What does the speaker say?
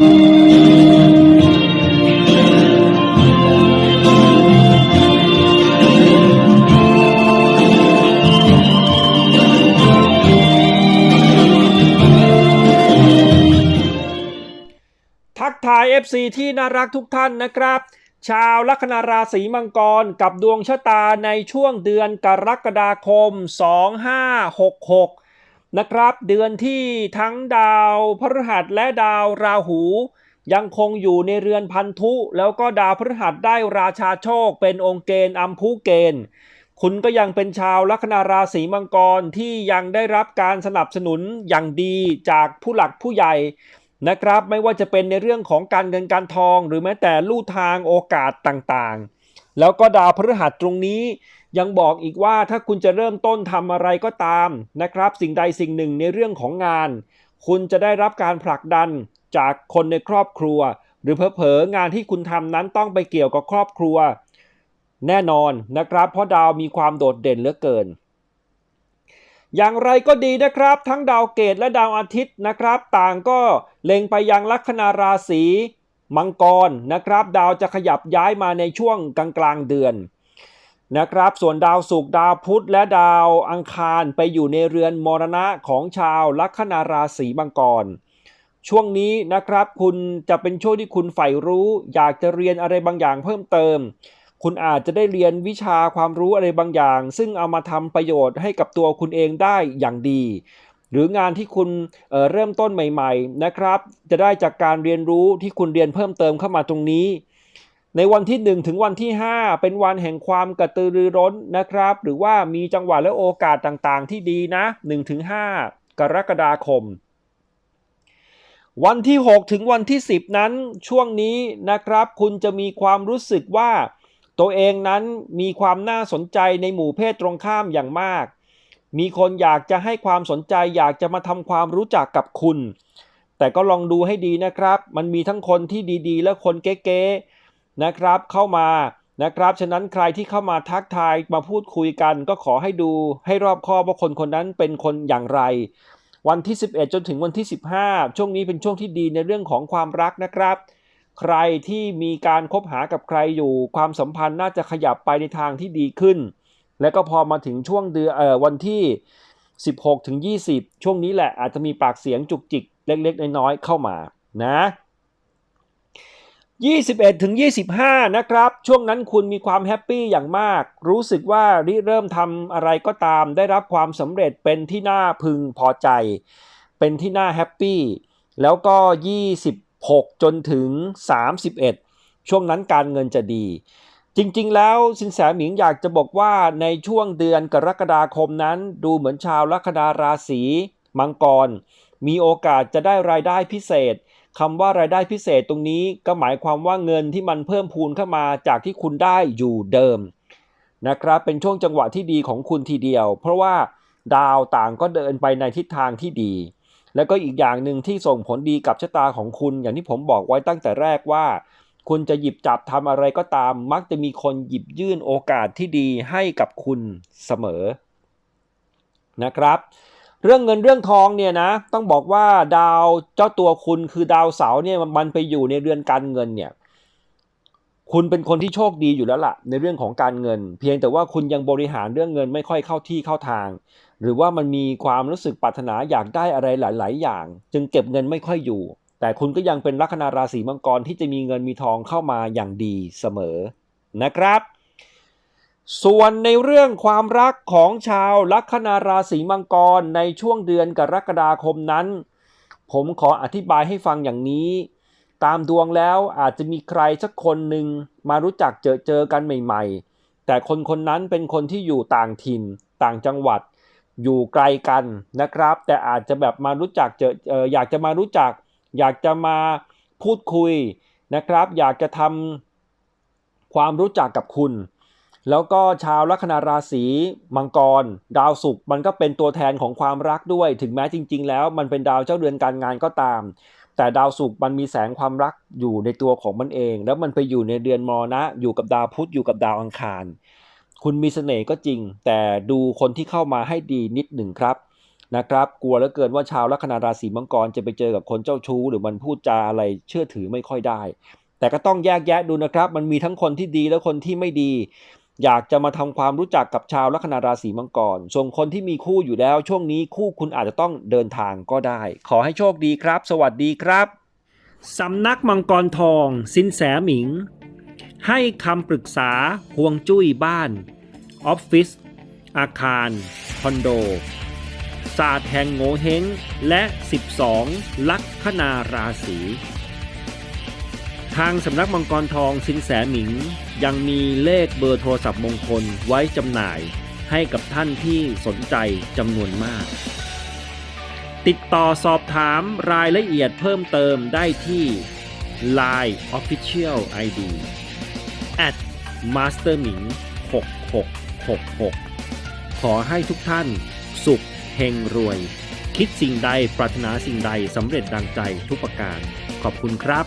ทักทาย FC ที่น่ารักทุกท่านนะครับ ชาวลัคนาราศีมังกรกับดวงชะตาในช่วงเดือนกรกฎาคม 2566 นะครับ เดือนที่ทั้งดาวพฤหัสและดาวราหู ยังคงอยู่ในเรือนพันธุ แล้วก็ดาวพฤหัสได้ราชาโชค เป็นองค์เกณฑ์อัมพุเกณฑ์คุณก็ยังเป็นชาวลัคนาราศีมังกรที่ยังได้รับการสนับสนุนอย่างดีจากผู้หลักผู้ใหญ่นะครับ ไม่ว่าจะเป็นในเรื่องของการเงินการทอง หรือแม้แต่ลู่ทางโอกาสต่างๆ แล้วก็ดาวพฤหัสตรงนี้ ยังบอกอีกว่าถ้าคุณจะเริ่มต้นทำอะไรก็ตามนะครับ สิ่งใดสิ่งหนึ่งในเรื่องของงาน คุณจะได้รับการผลักดันจากคนในครอบครัว หรือเพอๆงานที่คุณทำนั้นต้องไปเกี่ยวกับครอบครัว แน่นอนนะครับ เพราะดาวมีความโดดเด่นเหลือเกิน อย่างไรก็ดีนะครับ ทั้งดาวเกตและดาวอาทิตย์นะครับ ต่างก็เล็งไปยังลัคนาราศี มังกรนะครับ ดาวจะขยับย้ายมาในช่วงกลางกลางๆเดือนนะครับ ส่วนดาวศุกร์ดาวพุธและดาวอังคารไปอยู่ในเรือนมรณะของชาวลัคนาราศีมังกร ช่วงนี้นะครับคุณจะเป็นช่วงที่คุณใฝ่รู้ อยากจะเรียนอะไรบางอย่างเพิ่มเติม คุณอาจจะได้เรียนวิชาความรู้อะไรบางอย่าง ซึ่งเอามาทำประโยชน์ให้กับตัวคุณเองได้อย่างดี หรืองานที่คุณเเริ่มต้นใหม่ ๆนะครับ จะได้จากการเรียนรู้ที่คุณเรียนเพิ่มเติมเข้ามาตรงนี้ ในวันที่ 1 ถึงวันที่ 5 เป็นวันแห่งความกระตือรือร้นนะครับ หรือว่ามีจังหวะและโอกาสต่างๆ ที่ดีนะ 1 ถึง 5 กรกฎาคมวันที่ 6 ถึงวันที่ 10 นั้นช่วงนี้นะครับ คุณจะมีความรู้สึกว่า ตัวเองนั้นมีความน่าสนใจในหมู่เพศตรงข้ามอย่างมาก มีคนอยากจะให้ความสนใจอยากจะมาทำความรู้จักกับคุณ แต่ก็ลองดูให้ดีนะครับ มันมีทั้งคนที่ดีๆ และคนเก๊ๆนะครับเข้ามานะครับ ฉะนั้นใครที่เข้ามาทักทายมาพูดคุยกัน ก็ขอให้ดูให้รอบคอบว่าคนคนนั้นเป็นคนอย่างไร วันที่ 11 จนถึงวันที่ 15 ช่วงนี้เป็นช่วงที่ดีในเรื่องของความรักนะครับ ใครที่มีการคบหากับใครอยู่ ความสัมพันธ์น่าจะขยับไปในทางที่ดีขึ้น แล้วก็พอมาถึงช่วงเดือนเอ่อวันที่ 16ถึง20 ช่วงนี้แหละอาจจะมีปากเสียงจุกจิกเล็กๆ น้อยๆ เข้ามานะ21ถึง25 นะครับ ช่วงนั้นคุณมีความแฮปปี้อย่างมาก รู้สึกว่าริเริ่มทำอะไรก็ตาม ได้รับความสำเร็จเป็นที่น่าพึงพอใจ เป็นที่น่าแฮปปี้ แล้วก็ 26 จนถึง 31 ช่วงนั้นการเงินจะดี จริงๆ แล้วสินแสหมิงอยากจะบอกว่าในช่วงเดือนกรกฎาคมนั้น ดูเหมือนชาวลัคนาราศีมังกร มีโอกาสจะได้รายได้พิเศษคำว่ารายได้พิเศษตรงนี้ก็หมายความว่าเงินที่มันเพิ่มพูนเข้ามาจากที่คุณได้อยู่เดิมนะครับเป็นช่วงจังหวะที่ดีของคุณทีเดียว เพราะว่าดาวต่างก็เดินไปในทิศทางที่ดี แล้วก็อีกอย่างหนึ่งที่ส่งผลดีกับชะตาของคุณ อย่างที่ผมบอกไว้ตั้งแต่แรกว่า คุณจะหยิบจับทำอะไรก็ตาม มักจะมีคนหยิบยื่นโอกาสที่ดีให้กับคุณเสมอนะครับ เรื่องเงินเรื่องทองเนี่ยนะต้องบอกว่าดาวเจ้าตัวคุณคือดาวเสาร์เนี่ยมันไปอยู่ในเรือนการเงินเนี่ยคุณเป็นคนที่โชคดีอยู่แล้วล่ะ ในเรื่องของการเงิน เพียงแต่ว่าคุณยังบริหารเรื่องเงินไม่ค่อยเข้าที่เข้าทาง หรือว่ามันมีความรู้สึกปรารถนาอยากได้อะไรหลาย ๆ อย่าง จึงเก็บเงินไม่ค่อยอยู่ แต่คุณก็ยังเป็นลัคนาราศีมังกรที่จะมีเงินมีทองเข้ามาอย่างดีเสมอนะครับ ส่วนในเรื่องความรักของชาวลัคนาราศีมังกรในช่วงเดือนกรกฎาคมนั้น ผมขออธิบายให้ฟังอย่างนี้ ตามดวงแล้วอาจจะมีใครสักคนหนึ่งมารู้จักเจอเจอกันใหม่ ๆ แต่คนคนนั้นเป็นคนที่อยู่ต่างถิ่น ต่างจังหวัด อยู่ไกลกันนะครับ แต่อาจจะแบบมารู้จักเจออออยากจะมารู้จัก อยากจะมาพูดคุยนะครับ อยากจะทำความรู้จักกับคุณ แล้วก็ชาวลัคนาราศีมังกร ดาวศุกร์มันก็เป็นตัวแทนของความรักด้วย ถึงแม้จริง ๆ แล้วมันเป็นดาวเจ้าเรือนการงานก็ตาม แต่ดาวศุกร์มันมีแสงความรักอยู่ในตัวของมันเอง แล้วมันไปอยู่ในเดือนมรณะ อยู่กับดาวพุธอยู่กับดาวอังคาร คุณมีเสน่ห์ก็จริง แต่ดูคนที่เข้ามาให้ดีนิดหนึ่งครับ นะครับ กลัวเหลือเกินว่าชาวลัคนาราศีมังกรจะไปเจอกับคนเจ้าชู้ หรือมันพูดจาอะไรเชื่อถือไม่ค่อยได้ แต่ก็ต้องแยกแยะดูนะครับ มันมีทั้งคนที่ดีและคนที่ไม่ดี อยากจะมาทำความรู้จักกับชาวลัคนาราศีมังกร ส่วนคนที่มีคู่อยู่แล้ว ช่วงนี้คู่คุณอาจจะต้องเดินทางก็ได้ ขอให้โชคดีครับ สวัสดีครับสำนักมังกรทอง สินแสหมิง ให้คำปรึกษาห่วงจุ้ยบ้าน ออฟฟิศอาคาร คอนโด ศาสตร์แห่งโงเฮงและ 12 ลัคนาราศีทางสำนักมังกรทองสินแสหมิง ยังมีเลขเบอร์โทรศัพท์มงคลไว้จำหน่ายให้กับท่านที่สนใจจำนวนมาก ติดต่อสอบถามรายละเอียดเพิ่มเติมได้ที่ Line Official ID at masterming 6666 ขอให้ทุกท่านสุข เฮงรวย คิดสิ่งใดปรารถนาสิ่งใดสำเร็จดังใจทุกประการ ขอบคุณครับ